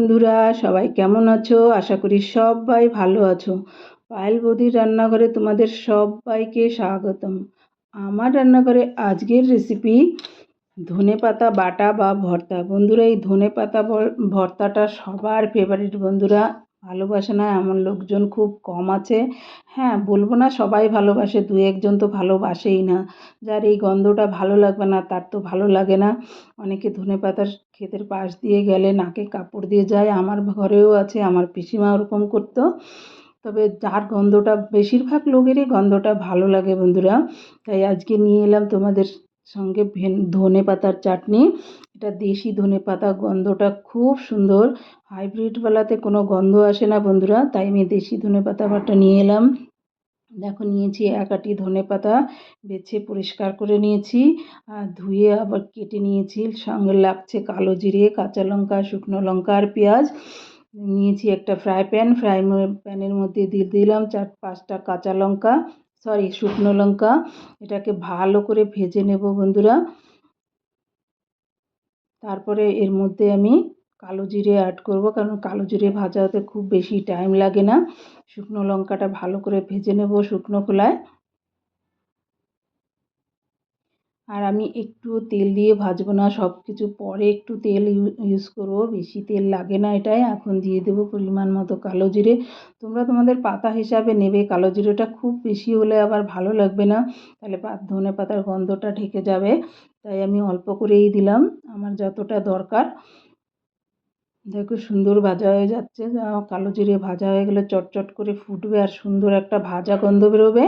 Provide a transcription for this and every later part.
বন্ধুরা, সবাই কেমন আছো? আশা করি সবাই ভালো আছো। পায়েল বৌদির রান্নাঘরে তোমাদের সবাইকে স্বাগতম। আমার রান্নাঘরে আজকের রেসিপি ধনে পাতা, বাটা বা ভর্তা। বন্ধুরা, এই ধনে পাতা ভর্তাটা সবার ফেভারিট বন্ধুরা। ভালোবাসে না এমন লোকজন খুব কম আছে। হ্যাঁ বলব না সবাই ভালোবাসে, দু একজন তো ভালোবাসেই না। যার এই গন্ধটা ভালো লাগবে না, তার তো ভালো লাগে না। অনেকে ধনে পাতার ক্ষেতের পাশ দিয়ে গেলে নাকে কাপড় দিয়ে যায়, আমার ঘরেও আছে, আমার পিসিমা ওরকম করতো। তবে যার গন্ধটা, বেশিরভাগ লোকেরই গন্ধটা ভালো লাগে বন্ধুরা। তাই আজকে নিয়ে এলাম তোমাদের সঙ্গে ভেন, ধনে পাতার চাটনি। এটা দেশি ধনে পাতা, গন্ধটা খুব সুন্দর। হাইব্রিডওয়ালাতে কোনো গন্ধ আসে না বন্ধুরা, তাই আমি দেশি ধনে পাতা নিয়ে এলাম। দেখো নিয়েছি এক আটি ধনে পাতা বেছে পরিষ্কার করে নিয়েছি, আর ধুয়ে আবার কেটে নিয়েছি। সঙ্গে লাগছে কালো জিরে, কাঁচা লঙ্কা, শুকনো লঙ্কা আর পেঁয়াজ। নিয়েছি একটা ফ্রাই প্যান। ফ্রাই প্যানের মধ্যে দিয়ে দিলাম চার, পাঁচটা কাঁচা লঙ্কা, সরি শুকনো লঙ্কা। এটাকে ভালো করে ভেজে নেব বন্ধুরা। তারপরে এর মধ্যে আমি কালো জিরে অ্যাড করব, কারণ কালো জিরে ভাজা হতে খুব বেশি টাইম লাগে না। শুকনো লঙ্কাটা ভালো করে ভেজে নেব শুকনো খোলায়। আর আমি একটু তেল দিয়ে ভাজবো না সব কিছু পরে একটু তেল ইউজ করব, বেশি তেল লাগে না এটাই। এখন দিয়ে দেবো পরিমাণ মতো কালো জিরে। তোমরা তোমাদের পাতা হিসাবে নেবে, কালো জিরেটা খুব বেশি হলে আবার ভালো লাগবে না। তাহলে ধনে পাতার গন্ধটা ঢেকে যাবে। তাই আমি অল্প করেই দিলাম, আমার যতটা দরকার। দেখো সুন্দর ভাজা হয়ে যাচ্ছে। কালো জিরে ভাজা হয়ে গেলে চটচট করে ফুটবে আর সুন্দর একটা ভাজা গন্ধ বেরোবে।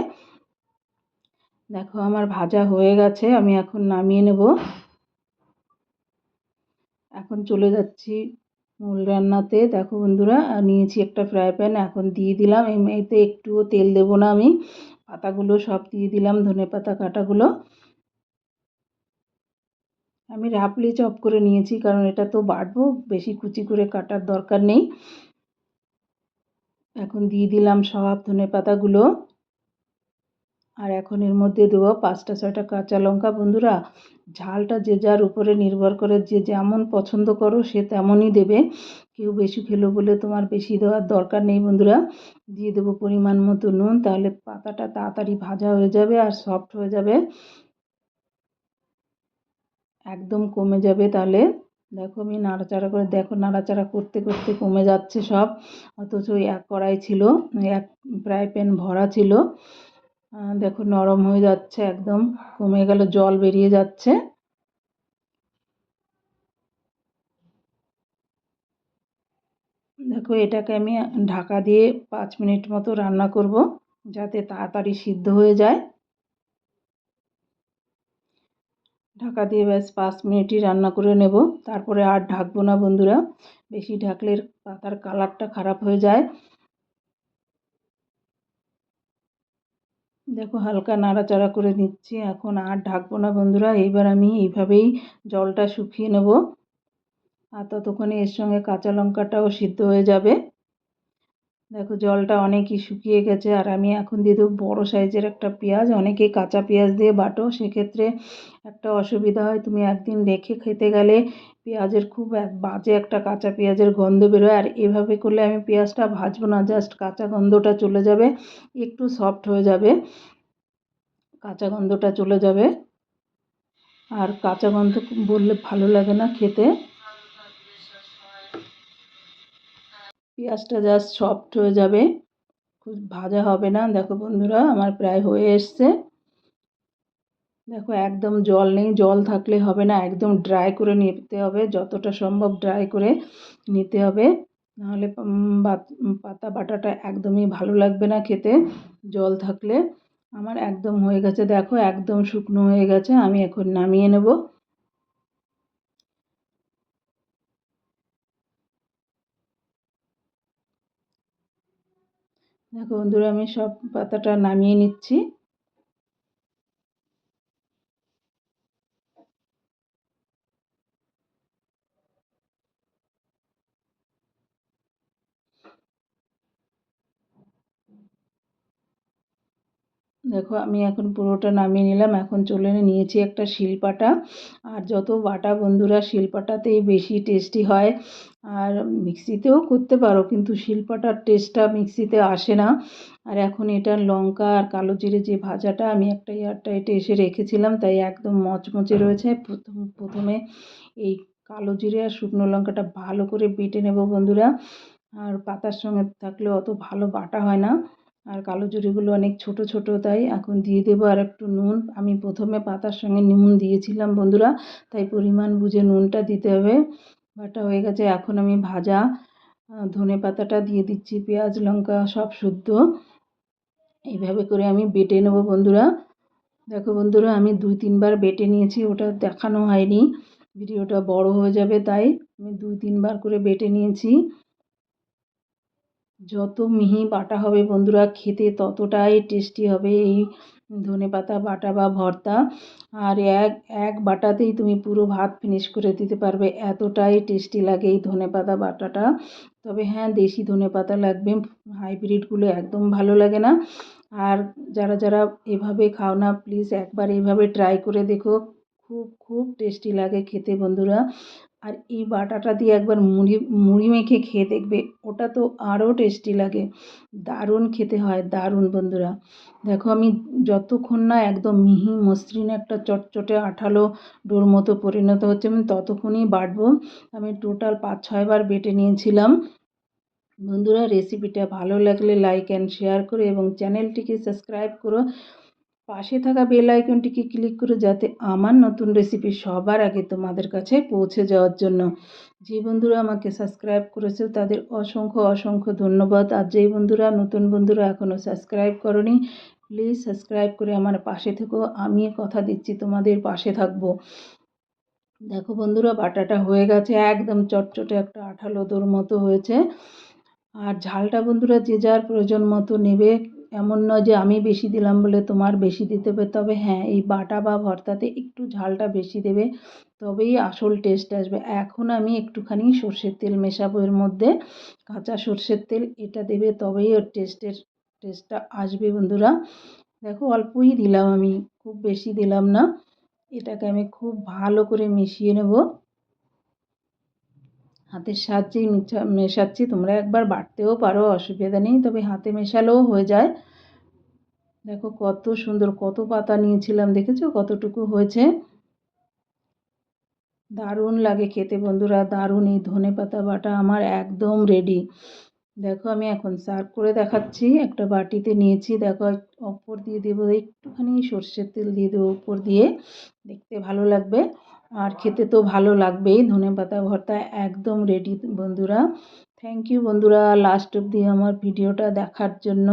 দেখো আমার ভাজা হয়ে গেছে, আমি এখন নামিয়ে নেব। এখন চলে যাচ্ছি মূল রান্নাতে। দেখো বন্ধুরা, নিয়েছি একটা ফ্রাই প্যান, এখন দিয়ে দিলাম। এতে একটুও তেল দেব না আমি। পাতাগুলো সব দিয়ে দিলাম, ধনে পাতা কাটাগুলো। আমি রাফলি চপ করে নিয়েছি, কারণ এটা তো বাটবো বেশি কুচি করে কাটার দরকার নেই। এখন দিয়ে দিলাম সব ধনে পাতাগুলো। আর এখন এর মধ্যে দেবো পাঁচটা, ছয়টা কাঁচা লঙ্কা। বন্ধুরা, ঝালটা যে যার উপরে নির্ভর করে, যে যেমন পছন্দ করো, সে তেমনই দেবে। কেউ বেশি খেলো বলে তোমার বেশি দেওয়ার দরকার নেই, বন্ধুরা। দিয়ে দেবো পরিমাণ মতো নুন, তাহলে পাতাটা তাড়াতাড়ি ভাজা হয়ে যাবে আর সফট হয়ে যাবে। একদম কমে যাবে তাহলে। দেখো আমি নাড়াচাড়া করে, দেখো নাড়াচাড়া করতে করতে কমে যাচ্ছে সব। অথচ এক কড়াই ছিল, এক ফ্রাই প্যান ভরা ছিল। দেখো নরম হয়ে যাচ্ছে একদম, কমে গেল, জল বেরিয়ে যাচ্ছে। দেখো এটাকে আমি ঢাকা দিয়ে পাঁচ মিনিট মতো রান্না করব, যাতে তাড়াতাড়ি সিদ্ধ হয়ে যায়। ঢাকা দিয়ে ব্যাস পাঁচ মিনিটই রান্না করে নেব। তারপরে আর ঢাকবো না বন্ধুরা। বেশি ঢাকলে পাতার কালারটা খারাপ হয়ে যায়। দেখো হালকা নাড়াচাড়া করে নিচ্ছি, এখন আর ঢাকবো না বন্ধুরা। এইবার আমি এইভাবেই জলটা শুকিয়ে নেব। আর ততক্ষণে এর সঙ্গে কাঁচা লঙ্কাটাও সিদ্ধ হয়ে যাবে। দেখো, জলটা অনেকই শুকিয়ে গেছে আর আমি এখন দিয়ে দেবো বড়ো সাইজের একটা পেঁয়াজ। অনেকেই কাঁচা পেঁয়াজ দিয়ে বাটো, সেক্ষেত্রে একটা অসুবিধা হয়। তুমি একদিন রেখে খেতে গেলে পেঁয়াজের খুব বাজে একটা কাঁচা পেঁয়াজের গন্ধ বেরোয়। আর এভাবে করলে আমি পেঁয়াজটা ভাজবো না, জাস্ট কাঁচা গন্ধটা চলে যাবে, একটু সফট হয়ে যাবে। কাঁচা গন্ধটা চলে যাবে। আর কাঁচা গন্ধ বললে ভালো লাগে না খেতে। পেঁয়াজটা জাস্ট সফট হয়ে যাবে। খুব ভাজা হবে না, দেখো বন্ধুরা, আমার প্রায় হয়ে এসছে। দেখো, একদম জল নেই, জল থাকলে হবে না, একদম ড্রাই করে নিতে হবে, যতটা সম্ভব ড্রাই করে নিতে হবে। নাহলে পাতা বাটাটা একদমই ভালো লাগবে না খেতে, জল থাকলে। আমার একদম হয়ে গেছে, দেখো, একদম শুকনো হয়ে গেছে, আমি এখন নামিয়ে নেব। দেখো বন্ধুরা আমি সব পাতাটা নামিয়ে নিচ্ছি। দেখো, আমি এখন পুরোটা নামিয়ে নিলাম। এখন চলে নিয়েছি একটা শিলপাটা। আর যত বাটা বন্ধুরা, শিলপাটাতেই বেশি টেস্টি হয়। আর মিক্সিতেও করতে পারো, কিন্তু শিলপাটার টেস্টটা মিক্সিতে আসে না। আর এখন এটা লঙ্কা আর কালো জিরে যে ভাজাটা, আমি একটা এয়ারটাইটে এসে রেখেছিলাম, তাই একদম মচমচে রয়েছে। প্রথম, প্রথমে এই কালো জিরে আর শুকনো লঙ্কাটা ভালো করে বেটে নেব বন্ধুরা। আর পাতার সঙ্গে থাকলে অত ভালো বাটা হয় না। আর কালো জিরেগুলো অনেক ছোট ছোট, তাই এখন দিয়ে দেবো আর একটু নুন। আমি প্রথমে পাতার সঙ্গে নুন দিয়েছিলাম বন্ধুরা, তাই পরিমাণ বুঝে নুনটা দিতে হবে। বাটা হয়ে গেছে, এখন আমি ভাজা ধনে পাতাটা দিয়ে দিচ্ছি, পেঁয়াজ, লঙ্কা সব শুদ্ধ। এইভাবে করে আমি বেটে নেব বন্ধুরা। দেখো বন্ধুরা, আমি দুই, তিনবার বেটে নিয়েছি, ওটা দেখানো হয়নি। ভিডিওটা বড় হয়ে যাবে, তাই আমি দুই, তিনবার করে বেটে নিয়েছি। যত মিহি বাটা হবে বন্ধুরা, খেতে ততটাই টেস্টি হবে এই ধনে পাতা, বাটা বা ভর্তা। আর এক এক বাটাতেই তুমি পুরো ভাত ফিনিশ করে দিতে পারবে। এতটাই টেস্টি লাগে এই ধনে পাতা বাটাটা। তবে হ্যাঁ দেশি ধনে পাতা লাগবে। হাইব্রিডগুলো একদম ভালো লাগে না। আর যারা যারা এভাবে খাও না প্লিজ একবার এইভাবে ট্রাই করে দেখো। খুব খুব টেস্টি লাগে খেতে বন্ধুরা। আর এই বাটাটা দিয়ে একবার মুড়ি মুড়ি মেখে খেয়ে দেখবে, ওটা তো আরও টেস্টি লাগে। দারুণ খেতে হয়, দারুণ বন্ধুরা। দেখো আমি যতক্ষণ না একদম মিহি মসৃণ একটা চটচটে আঠালো ডোর মতো পরিণত হচ্ছে, আমি ততক্ষণই বাটবো। আমি টোটাল পাঁচ ছয়বার বেটে নিয়েছিলাম। বন্ধুরা রেসিপিটা ভালো লাগলে লাইক অ্যান্ড শেয়ার করো এবং চ্যানেলটিকে সাবস্ক্রাইব করো। পাশে থাকা বেল আইকনটিকে ক্লিক করে যাতে আমার নতুন রেসিপি সবার আগে তোমাদের কাছে পৌঁছে যাওয়ার জন্য। যে বন্ধুরা আমাকে সাবস্ক্রাইব করেছে, তাদের অসংখ্য অসংখ্য ধন্যবাদ। আর যেই বন্ধুরা, নতুন বন্ধুরা এখনও সাবস্ক্রাইব করনি প্লিজ সাবস্ক্রাইব করে আমার পাশে থেকো। আমি কথা দিচ্ছি, তোমাদের পাশে থাকব। দেখো বন্ধুরা, বাটাটা হয়ে গেছে, একদম চটচটে একটা আঠালো দোর মতো হয়েছে। আর ঝালটা বন্ধুরা, যে যার প্রয়োজন মতো নেবে। এমন নয় যে আমি বেশি দিলাম বলে তোমার বেশি দিতে হবে। তবে হ্যাঁ এই বাটা বা ভর্তাতে একটু ঝালটা বেশি দেবে, তবেই আসল টেস্ট আসবে। এখন আমি একটুখানি সর্ষের তেল মেশাবো এর মধ্যে। কাঁচা সর্ষের তেল, এটা দেবে তবেই ওর টেস্টের টেস্টটা আসবে বন্ধুরা। দেখো, অল্পই দিলাম আমি, খুব বেশি দিলাম না। এটাকে আমি খুব ভালো করে মিশিয়ে নেব। হাতের সাহায্যেই মেশাচ্ছি, তোমরা একবার বাটতেও পারো, অসুবিধা নেই, তবে হাতে মেশালেও হয়ে যায়। দেখো কত সুন্দর, কত পাতা নিয়েছিলাম, দেখেছ? কতটুকু হয়েছে? দারুণ লাগে খেতে বন্ধুরা, দারুণ এই ধনে পাতা বাটা আমার একদম রেডি দেখো আমি এখন সার্ভ করে দেখাচ্ছি, একটা বাটিতে নিয়েছি, দেখো ওপর দিয়ে দেবো, একটুখানি সর্ষের তেল দিয়ে দেবো উপর দিয়ে, দেখতে ভালো লাগবে। আর খেতে তো ভালো লাগবেই। ধনে পাতা ভর্তা একদম রেডি বন্ধুরা। থ্যাংক ইউ বন্ধুরা লাস্ট অবধি আমার ভিডিওটা দেখার জন্য।